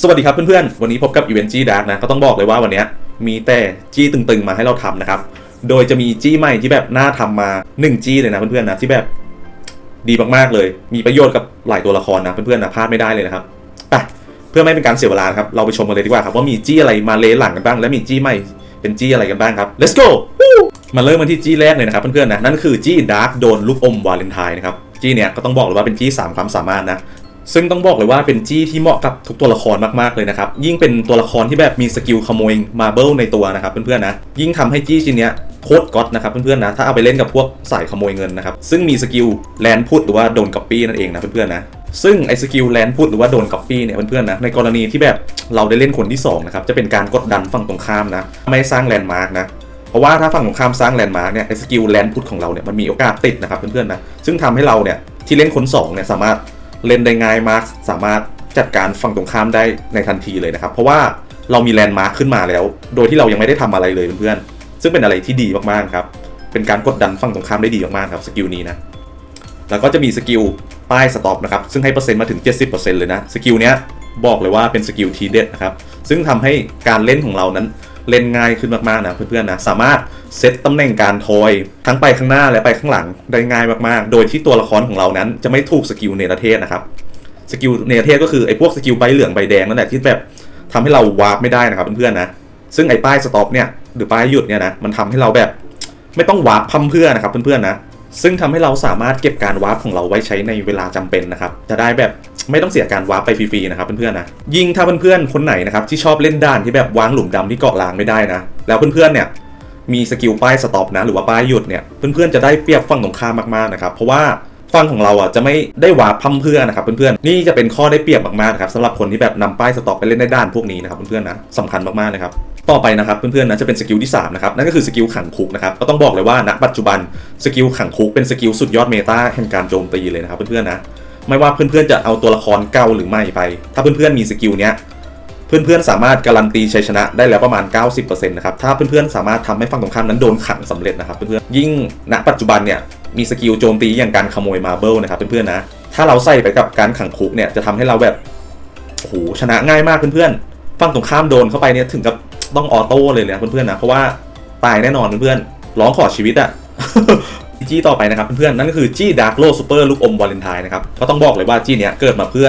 สวัสดีครับเพื่อนๆ วันนี้พบกับอีเวนต์จี้ดาร์กนะ ก็ต้องบอกเลยว่าวันนี้มีแต่จี้ตึงๆ มาให้เราทำนะครับ โดยจะมีจี้ใหม่ที่แบบน่าทำมา 1 จี้เลยนะเพื่อนๆนะที่แบบดีมากๆเลย มีประโยชน์กับหลายตัวละครนะเพื่อนๆนะพลาดไม่ได้เลยนะครับไปเพื่อไม่เป็นการเสียเวลาครับเราไปชมกันเลยดีกว่าครับว่ามีจี้อะไรมาเลหลังกันบ้าง และมีจี้ใหม่เป็นจี้อะไรกันบ้างครับ let's go มาเริ่มกันที่จี้แรกเลยนะครับเพื่อนๆนะนั่นคือจี้ดาร์กโดนลูกอมวาเลนไทน์นะครับจี้เนี้ยก็ต้องบอกเลยว่าเป็นจี้สามความสามารถนะ ซึ่งต้องบอกเลยว่าเป็นจี้ที่เหมาะกับทุกตัวละครมากๆเลยนะครับ ยิ่งเป็นตัวละครที่แบบมีสกิลขโมยมาเบิลในตัวนะครับเพื่อนๆนะ ยิ่งทำให้จี้ชิ้นเนี้ยโคตรก๊อตนะครับเพื่อนๆนะ ถ้าเอาไปเล่นกับพวกสายขโมยเงินนะครับ ซึ่งมีสกิลแลนพุทหรือว่าโดนก๊อปปี้นั่นเองนะเพื่อนๆนะซึ่งไอ้สกิลแลนพุทหรือว่าโดนก๊อปปี้เนี่ยเพื่อนๆนะในกรณีที่แบบเราได้เล่นคนที่สองนะครับจะเป็นการกดดันฝั่งตรงข้ามนะไม่สร้างแลนด์มาร์กนะเพราะว่าถ้าฝั่งตรงข้ามสร้างแลนด์มาร์กเนี่ยไอ้สกิลแลนพุทของเราเนี่ยมันมีโอกาสติดนะครับเพื่อนๆนะซึ่งทำให้เราเนี่ยที่เล่นคนสองเนี่ยสามารถ เล่นได้ง่ายมาก สามารถจัดการฝั่งตรงข้ามได้ในทันทีเลยนะครับ เพราะว่าเรามีแลนด์มาร์คขึ้นมาแล้ว โดยที่เรายังไม่ได้ทำอะไรเลยเพื่อนๆ ซึ่งเป็นอะไรที่ดีมากๆครับ เป็นการกดดันฝั่งตรงข้ามได้ดีมากๆครับสกิลนี้นะ แล้วก็จะมีสกิลป้ายสต็อปนะครับ ซึ่งให้เปอร์เซ็นต์มาถึง 70%เลยนะ สกิลเนี้ยบอกเลยว่าเป็นสกิลทีเด็ดนะครับ ซึ่งทำให้การเล่นของเรานั้น เล่นง่ายขึ้นมากๆนะเพื่อนๆนะสามารถเซตตำแหน่งการทอยทั้งไปข้างหน้าและไปข้างหลังได้ง่ายมากๆ โดยที่ตัวละครของเรานั้นจะไม่ถูกสกิลเนรเทศนะครับสกิลเนรเทศก็คือไอ้พวกสกิลใบเหลืองใบแดงนั่นแหละที่แบบทำให้เราวาร์ปไม่ได้นะครับเพื่อนๆนะซึ่งไอ้ป้ายสต็อปเนี่ยหรือป้ายหยุดเนี่ยนะมันทำให้เราแบบไม่ต้องวาร์ปพัมเพื่อนะครับเพื่อนๆนะซึ่งทำให้เราสามารถเก็บการวาร์ปของเราไว้ใช้ในเวลาจำเป็นนะครับ จะได้แบบ ไม่ต้องเสียการวาร์ปไปฟรีๆนะครับเพื่อนๆนะยิ่งถ้าเพื่อนๆคนไหนนะครับที่ชอบเล่นด่านที่แบบวางหลุมดำที่เกาะลางไม่ได้นะ แล้วเพื่อนๆเนี่ยมีสกิลป้ายสต็อปนะหรือว่าป้ายหยุดเนี่ยเพื่อนๆจะได้เปรียบฝั่งตรงข้ามมากๆนะครับเพราะว่าฝั่งของเราอะจะไม่ได้วาพัมเพื่อนนะครับเพื่อนๆนี่จะเป็นข้อได้เปรียบมากๆนะครับสำหรับคนที่แบบนำป้ายสต็อปไปเล่นในด้านพวกนี้นะครับเพื่อนๆนะสำคัญมากๆนะครับต่อไปนะครับเพื่อนๆนะจะเป็นสกิลที่3นะครับนั่นก็คือสกิลขังคุกนะครับก็ต้องบอกเลยว่าณปัจจุบันสกิลขังคุกเป็นสกิลสุดยอดเมตาแห่งการโจมตีเลยนะครับเพื่อนๆนะ ไม่ว่าเพื่อนๆจะเอาตัวละครเก่าหรือไม่ไป ถ้าเพื่อนๆมีสกิลเนี้ยเพื่อนๆสามารถการันตีชัยชนะได้แล้วประมาณ 90%นะครับ ถ้าเพื่อนๆสามารถทำให้ฝั่งตรงข้ามนั้นโดนขังสำเร็จนะครับเพื่อนๆ ยิ่งณปัจจุบันเนี่ยมีสกิลโจมตีอย่างการขโมยมาเบิลนะครับเพื่อนๆนะ ถ้าเราใส่ไปกับการขังคุกเนี่ยจะทำให้เราแบบโอ้โหชนะง่ายมากเพื่อนๆ ฝั่งตรงข้ามโดนเข้าไปเนี่ยถึงกับต้องออโต้เลยเลยนะเพื่อนๆนะ เพราะว่าตายแน่นอนเพื่อนๆ ร้องขอชีวิตอะ จี้ต่อไปนะครับเพื่อนๆนั่นก็คือจี้ดาร์กโลซูเปอร์ลูกอมวาเลนไทน์นะครับก็ต้องบอกเลยว่าจี้เนี้ยเกิดมาเพื่อ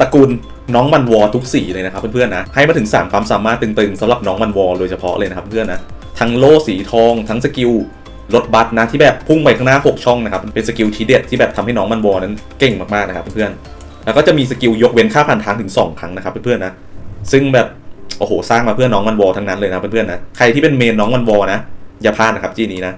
ตระกูลน้องมันวอทุกสีเลยนะครับเพื่อนๆนะให้มาถึง 3 ความสามารถตึงๆสำหรับน้องมันวอโดยเฉพาะเลยนะครับเพื่อนๆนะทั้งโล่สีทองทั้งสกิลรถบัสนะที่แบบพุ่งไปข้างหน้า 6 ช่องนะครับเป็นสกิลทีเด็ดที่แบบทำให้น้องมันวอนั้นเก่งมากๆนะครับเพื่อนๆแล้วก็จะมีสกิลยกเว้นค่าผ่านทางถึง 2 ครั้งนะครับเพื่อนๆนะซึ่งแบบโอ้โหสร้างมาเพื่อน้องมันวอทั้งนั้นเลยนะเพื่อนๆนะใครที่เป็นเมนน้องมันวอนะอย่าพลาดนะครับจี้นี้นะ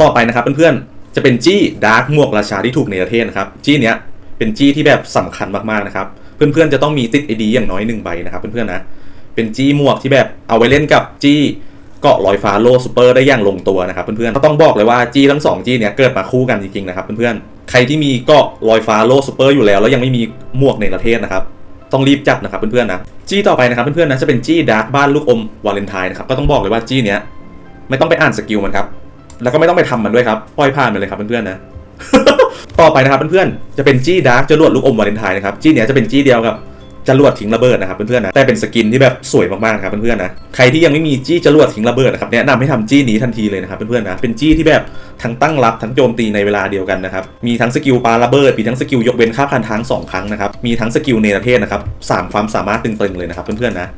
ต่อไปนะครับเพื่อนๆ จะเป็นจี้ดาร์กหมวกราชาที่ถูกเนประเทศนะครับ จี้เนี้ยเป็นจี้ที่แบบสำคัญมากๆนะครับ เพื่อนๆจะต้องมีติดไอดีอย่างน้อยหนึ่งใบนะครับเพื่อนๆนะ เป็นจี้หมวกที่แบบเอาไว้เล่นกับจี้เกาะลอยฟ้าโลซูเปอร์ได้อย่างลงตัวนะครับเพื่อนๆก็ต้องบอกเลยว่าจี้ทั้งสองจี้เนี้ยเกิดมาคู่กันจริงๆนะครับเพื่อนๆ ใครที่มีเกาะลอยฟ้าโลซูเปอร์อยู่แล้ว แล้วยังไม่มีหมวกเนประเทศนะครับต้องรีบจับนะครับเพื่อนๆนะจี้ต่อไปนะครับเพื่อนๆนะจะเป็นจี้ดาร์กบ้านลูกอมวาเลนไทน์นะครับก็ต้องบอกเลยว่าจี้เนี้ยไม่ต้องไปอ่านสกิลมันครับ แล้วก็ไม่ต้องไปทำมันด้วยครับปล่อยผ่านไปเลยครับเพื่อนๆนะต่อไปนะครับเพื่อนๆจะเป็นจี้ดาร์กจรวดลูกอมวาเลนไทน์นะครับจี้เนี้ยจะเป็นจี้เดียวกับจรวดทิ้งระเบิดนะครับเพื่อนๆนะแต่เป็นสกินที่แบบสวยมากๆนะครับเพื่อนๆนะใครที่ยังไม่มีจี้จรวดทิ้งระเบิดนะครับแนะนำให้ทำจี้นี้ทันทีเลยนะครับเพื่อนๆนะเป็นจี้ที่แบบทั้งตั้งรับทั้งโจมตีในเวลาเดียวกันนะครับมีทั้งสกิลปาระเบิดมีทั้งสกิลยกเว้นค่าพันทางสองครั้งนะครับมีทั้งสกิลเนรเทศนะครับสามความสามารถตึงๆเลยนะครับเพื่อนๆนะ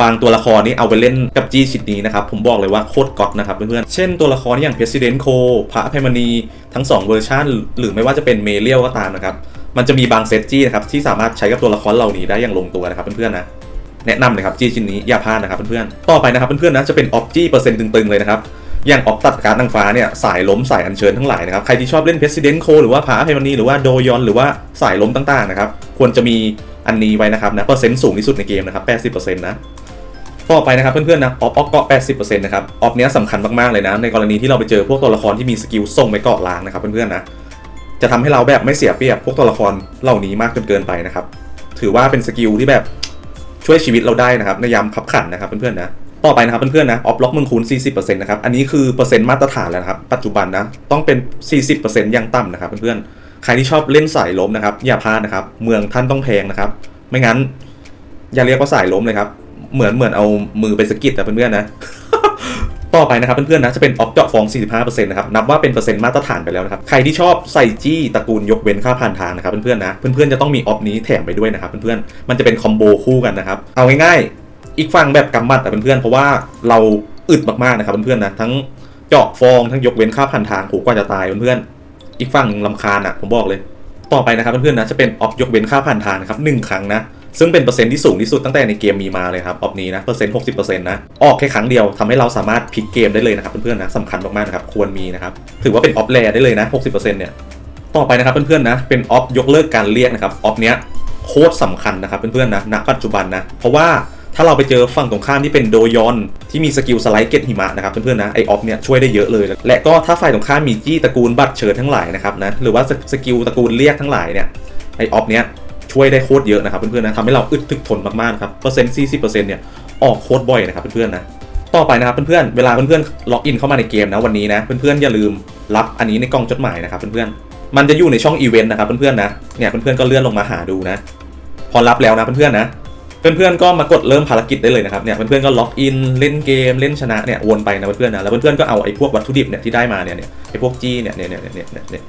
บางตัวละครนี่เอาไปเล่นกับจี้ชิดนี้นะครับ ผมบอกเลยว่าโคตรก๊อตนะครับเพื่อนๆ เช่นตัวละครอย่าง President Co พระอภัยมณีทั้ง 2 เวอร์ชันหรือไม่ว่าจะเป็นเมเลียลก็ตามนะครับ มันจะมีบางเซตจี้นะครับที่สามารถใช้กับตัวละครเหล่านี้ได้อย่างลงตัวนะครับเพื่อนๆนะแนะนำเลยครับจี้ชิ้นนี้อย่าพลาดนะครับเพื่อนๆ ต่อไปนะครับเพื่อนๆนะจะเป็นออฟจี้เปอร์เซ็นต์ตึงๆเลยนะครับอย่างออฟตัดการนางฟ้าเนี่ยสายล้มสายอัญเชิญทั้งหลายนะครับใครที่ชอบเล่น President Co หรือว่าพระอภัยมณีหรือว่าโดยอนหรือว่าสายล้มต่างๆนะครับควรจะมี อันนี้ไว้นะครับนะเปอร์เซ็นต์สูงที่สุดในเกมนะครับ80%นะต่อไปนะครับเพื่อนๆนะออฟออฟเกาะ80%นะครับออฟเนี้ยสำคัญมากๆเลยนะในกรณีที่เราไปเจอพวกตัวละครที่มีสกิลส่งไปเกาะล้างนะครับเพื่อนๆนะจะทำให้เราแบบไม่เสียเปรียบพวกตัวละครเหล่านี้มากจนเกินไปนะครับ ถือว่าเป็นสกิลที่แบบช่วยชีวิตเราได้นะครับในยามขับขันนะครับเพื่อนๆนะต่อไปนะครับเพื่อนๆนะออฟล็อกมึงคูณ 40%นะครับอันนี้คือเปอร์เซ็นต์มาตรฐานแล้วนะครับปัจจุบันนะต้องเป็น 40%อย่างต่ำนะครับเพื่อนๆ ใครที่ชอบเล่นสายล้มนะครับ อย่าพลาดนะครับ เมืองท่านต้องแพงนะครับ ไม่งั้น อย่าเรียกว่าสายล้มเลยครับ เหมือนเหมือนเอามือไปสกิดนะเพื่อนๆนะ ต่อไปนะครับเพื่อนๆนะจะเป็นออฟเจาะฟอง 45%นะครับนับว่าเป็นเปอร์เซ็นต์มาตรฐานไปแล้วนะครับใครที่ชอบใส่จี้ตระกูลยกเว้นค่าผ่านทางนะครับเพื่อนๆนะเพื่อนๆจะต้องมีออฟนี้แถมไปด้วยนะครับเพื่อนๆมันจะเป็นคอมโบคู่กันนะครับเอาง่ายๆอีกฝั่งแบบกำมัดแต่เพื่อนๆเพราะว่าเราอึดมากๆนะครับเพื่อนๆนะทั้งเจาะฟองทั้งยกเว้นค่าผ่านทางโหกว่าจะตายเพื่อนๆ อีกฝั่งลำคาญอะผมบอกเลย ต่อไปนะครับเพื่อนๆนะจะเป็นออฟยกเว้นค่าผ่านทางนะครับหนึ่งครั้งนะซึ่งเป็นเปอร์เซ็นต์ที่สูงที่สุดตั้งแต่ในเกมมีมาเลยครับออฟนี้นะเปอร์เซ็นต์หกสิบเปอร์เซ็นต์นะออกแค่ครั้งเดียวทำให้เราสามารถพลิกเกมได้เลยนะครับเพื่อนๆนะสำคัญมากๆนะครับควรมีนะครับถือว่าเป็นออฟแรได้เลยนะหกสิบเปอร์เซ็นต์เนี่ยต่อไปนะครับเพื่อนๆนะเป็นออฟยกเลิกการเรียกนะครับออฟเนี้ยโคตรสำคัญนะครับเพื่อนๆนะณปัจจุบันนะเพราะว่าถ้าเราไปเจอฝั่งตรงข้ามที่เป็นโดยอน ที่มีสกิลสไลด์เก็ตหิมะนะครับเพื่อนๆนะไอออฟเนี่ยช่วยได้เยอะเลย และก็ถ้าฝ่ายตรงข้ามมีจี้ตระกูลบัตรเชิญทั้งหลายนะครับนะหรือว่าสกิลตระกูลเรียกทั้งหลายเนี่ยไอออฟเนี้ยช่วยได้โคตรเยอะนะครับเพื่อนๆนะทำให้เราอึดถึกทนมากๆนะครับเปอร์เซ็นต์40%เนี่ยออกโคตรบ่อยนะครับเพื่อนๆนะต่อไปนะครับเพื่อนๆเวลาเพื่อนๆล็อกอินเข้ามาในเกมนะวันนี้นะเพื่อนๆอย่าลืมรับอันนี้ในกล่องจดหมายนะครับเพื่อนๆมันจะอยู่ในช่องอีเวนต์นะครับเพื่อนๆนะเนี่ยเพื่อนๆก็เลื่อนลงมาหาดูนะ พอรับแล้วนะเพื่อนๆนะ เพื่อนๆก็มากดเริ่มภารกิจได้เลยนะครับเนี่ยเพื่อนๆก็ล็อกอินเล่นเกมเล่นชนะเนี่ยวนไปนะเพื่อนๆนะแล้วเพื่อนๆก็เอาไอ้พวกวัตถุดิบเนี่ยที่ได้มาเนี่ยเนี่ยไอ้พวกจี้เนี่ยเนี่ยเนี่ยเนี่ยเนี่ย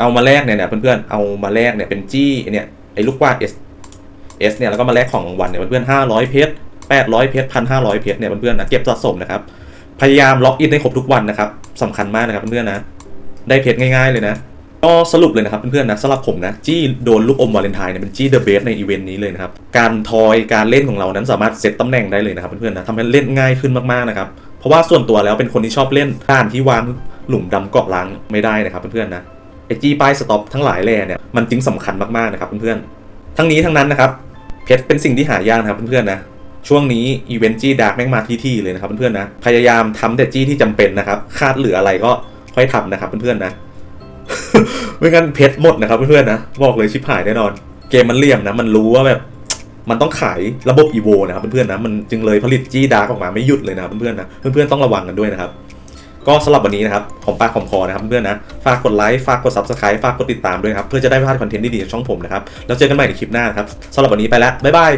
เอามาแลกเนี่ยเนี่ยเพื่อนๆเอามาแลกเนี่ยเป็นจี้เนี่ยไอ้ลูกกวาด S S เนี่ยแล้วก็มาแลกของรางวัลเนี่ยเพื่อนๆห้าร้อยเพชรแปดร้อยเพชรพันห้าร้อยเพชรเนี่ยเพื่อนๆนะเก็บสะสมนะครับพยายามล็อกอินให้ครบทุกวันนะครับสำคัญมากนะครับเพื่อนๆนะได้เพชรง่ายๆเลยนะ ก็สรุปเลยนะครับเพื่อนๆนะสำหรับผมนะจี้โดนลูกอมวาเลนไทน์เนี่ยเป็นจี้เดอะเบสในอีเวนต์นี้เลยนะครับ การทอยการเล่นของเรานั้นสามารถเซตตำแหน่งได้เลยนะครับเพื่อนๆนะทำให้เล่นง่ายขึ้นมากๆนะครับ เพราะว่าส่วนตัวแล้วเป็นคนที่ชอบเล่นด้านที่วางหลุมดำเกาะล้างไม่ได้นะครับเพื่อนๆนะไอจี้ป้ายสต็อปทั้งหลายแล่เนี่ยมันจึงสำคัญมากๆนะครับเพื่อนๆทั้งนี้ทั้งนั้นนะครับเพชรเป็นสิ่งที่หายากนะครับเพื่อนๆนะช่วงนี้อีเวนต์จี้ดาร์กแม่งมาที่ที่เลยนะครับเพื่อนๆนะพยายามทำแต่จี้ที่จำเป็นนะครับคาดเหลืออะไรก็ค่อยทำนะครับเพื่อนๆนะ ไม่งั้นเพชรหมดนะครับเพื่อนๆนะ บอกเลยชิบหายแน่นอน เกมมันเลี่ยมนะ มันรู้ว่าแบบ มันต้องขายระบบอีโวนะครับเพื่อนๆนะ มันจึงเลยผลิตจี้ดาร์กออกมาไม่หยุดเลยนะเพื่อนๆนะ เพื่อนๆต้องระวังกันด้วยนะครับ ก็สำหรับวันนี้นะครับของปากของคอนะครับเพื่อนๆนะ ฝากกดไลค์ ฝากกด subscribe ฝากกดติดตามด้วยครับ เพื่อจะได้ไม่พลาดคอนเทนต์ดีๆจากช่องผมนะครับ แล้วเจอกันใหม่ในคลิปหน้านะครับสำหรับวันนี้ไปแล้ว บ๊ายบาย